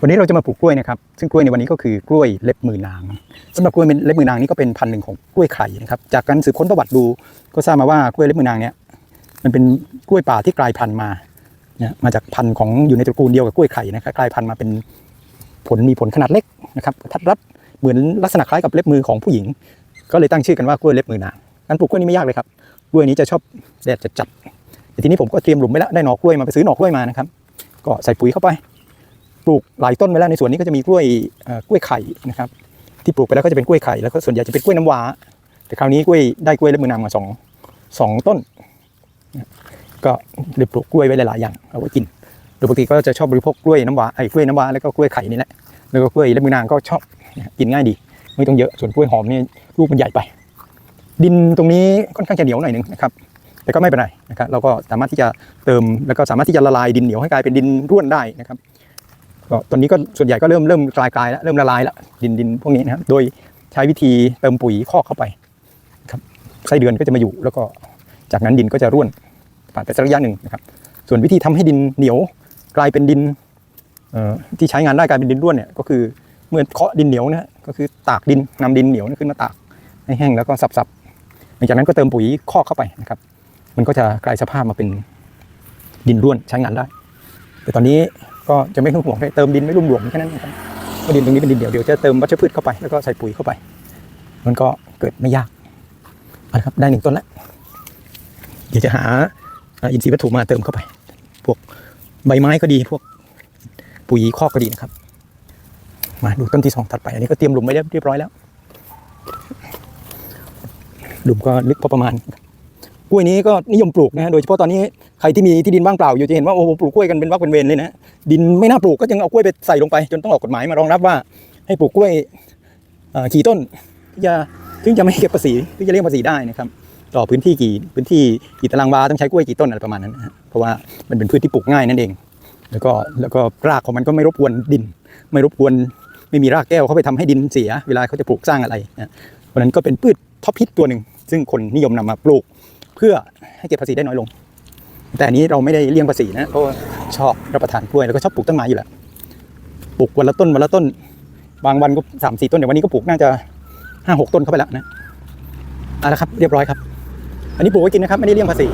วันนี้เราจะมาปลูกกล้วยนะครับ ซึ่งกล้วยในวันนี้ก็คือกล้วยเล็บมือนางสำหรับกล้วยเล็บมือนางนี่ก็เป็นพันธุ์หนึ่งของกล้วยไข่นะครับ จากการสืบค้นประวัติดูก็ทราบมาว่ากล้วยเล็บมือนางเนี่ยมันเป็นกล้วยป่าที่กลายพันธุ์มาเนี่ยมาจากพันธุ์ของอยู่ในตระกูลเดียวกับกล้วยไข่นะครับกลายพันธุ์มาเป็นผลมีผลขนาดเล็กนะครับทัดรัดเหมือนลักษณะคล้ายกับเล็บมือของผู้หญิง ก็เลยตั้งชื่อกันว่ากล้วยเล็บมือนางการปลูกกล้วยนี้ไม่ยากเลยครับกล้วยนี้จะชอบแดดจัดๆแต่ทีนี้ผมก็เตรียมหลุมไว้แล้วได้หน่อกล้วยมาไปซื้อหน่อกล้วยมานะครับก็ใส่ปุ๋ยเข้าไป ลูกหลายต้นไปแล้วในสวนนี้ก็จะมีกล้วยกล้วยไข่นะครับที่ปลูกไปแล้วก็จะเป็นกล้วยไข่แล้วก็ส่วนใหญ่จะเป็นกล้วยน้ำว้า แต่คราวนี้กล้วยได้กล้วยเล็บมือนางมาสองสองต้น ก็เลยปลูกกล้วยไว้หลายๆอย่างเอาไว้กินโดยปกติก็จะชอบบริโภคกล้วยน้ำว้าไอ้กล้วยน้ำว้าแล้วก็กล้วยไข่นี่แหละแล้วก็กล้วยเล็บมือนางก็ชอบกินง่ายดี ไม่ต้องเยอะส่วนกล้วยหอมนี่ลูกมันใหญ่ไป ดินตรงนี้ค่อนข้างจะเหนียวหน่อยหนึงนะครับแต่ก็ไม่เป็นไรนะครับเราก็สามารถที่จะเติมแล้วก็สามารถที่จะละลายดินเหนียวให้กลายเป็นดินร่วนได้นะครับ ก็ตอนนี้ก็ส่วนใหญ่ก็เริ่มเริ่มกลายกลายแล้วเริ่มละลายแล้วดินดินพวกนี้นะครับโดยใช้วิธีเติมปุ๋ยคอกเข้าไปครับไส้เดือนก็จะมาอยู่ แล้วก็จากนั้นดินก็จะร่วนผ่านไปสักระยะหนึ่งนะครับ ส่วนวิธีทำให้ดินเหนียวกลายเป็นดินที่ใช้งานได้กลายเป็นดินร่วนเนี่ยก็คือเมื่อเคาะดินเหนียวนะฮะก็คือตากดินนำดินเหนียวขึ้นมาตากให้แห้งแล้วก็สับๆหลังจากนั้นก็เติมปุ๋ยคอกเข้าไปนะครับ มันก็จะกลายสภาพมาเป็นดินร่วนใช้งานได้ แต่ตอนนี้ ก็จะไม่ต้องห่วงให้เติมดินไม่รุ่มหลวมแค่นั้นนะครับเพราดินตรงนี้เป็นดินเดี่ยวเดี๋ยวจะเติมวัชพืชเข้าไปแล้วก็ใส่ปุ๋ยเข้าไป มันก็เกิดไม่ยากเอาละครับได้หนึ่งต้นแล้วเดี๋ยวจะหาอ่าอินทรีย์วัตถุมาเติมเข้าไป พวกใบไม้ก็ดีพวกปุ๋ยคอกก็ดีนะครับ มาดูต้นที่สองถัดไป อันนี้ก็เตรียมหลุมไว้เรียบร้อยแล้วหลุมก็ลึกพอประมาณ กล้วยนี้ก็นิยมปลูกนะฮะโดยเฉพาะตอนนี้ใครที่มีที่ดินว่างเปล่าอยู่จะเห็นว่าโอ้โหปลูกกล้วยกันเป็นวักเป็นเวรเลยนะดินไม่น่าปลูกก็ยังเอากล้วยไปใส่ลงไป จนต้องออกกฎหมายมารองรับว่า ให้ปลูกกล้วยกี่ต้นถึงจะถึงจะไม่เก็บภาษีถึงจะเรียกภาษีได้นะครับต่อพื้นที่กี่พื้นที่กี่ตารางวาต้องใช้กล้วยกี่ต้นอะไรประมาณนั้นนะเพราะว่ามันเป็นพืชที่ปลูกง่ายนั่นเอง แล้วก็แล้วก็รากของมันก็ไม่รบกวนดิน ไม่รบกวนไม่มีรากแก้วเข้าไปทำให้ดินเสีย เวลาเขาจะปลูกสร้างอะไรนะเพราะนั้นก็เป็นพืชท็อปฮิตตัวหนึ่งซึ่งคนนิยมนำมาปลูก เพื่อให้เก็บภาษีได้น้อยลง แต่อันนี้เราไม่ได้เลี่ยงภาษีนะเพราะชอบรับประทานกล้วยแล้วก็ชอบปลูกต้นไม้อยู่แล้วปลูกวันละต้นวันละต้น บางวันก็สามสี่ต้นเดี๋ยววันนี้ก็ปลูกน่าจะห้าหกต้นเข้าไปแล้วนะเอาละครับเรียบร้อยครับ อันนี้ปลูกไว้กินนะครับไม่ได้เลี่ยงภาษี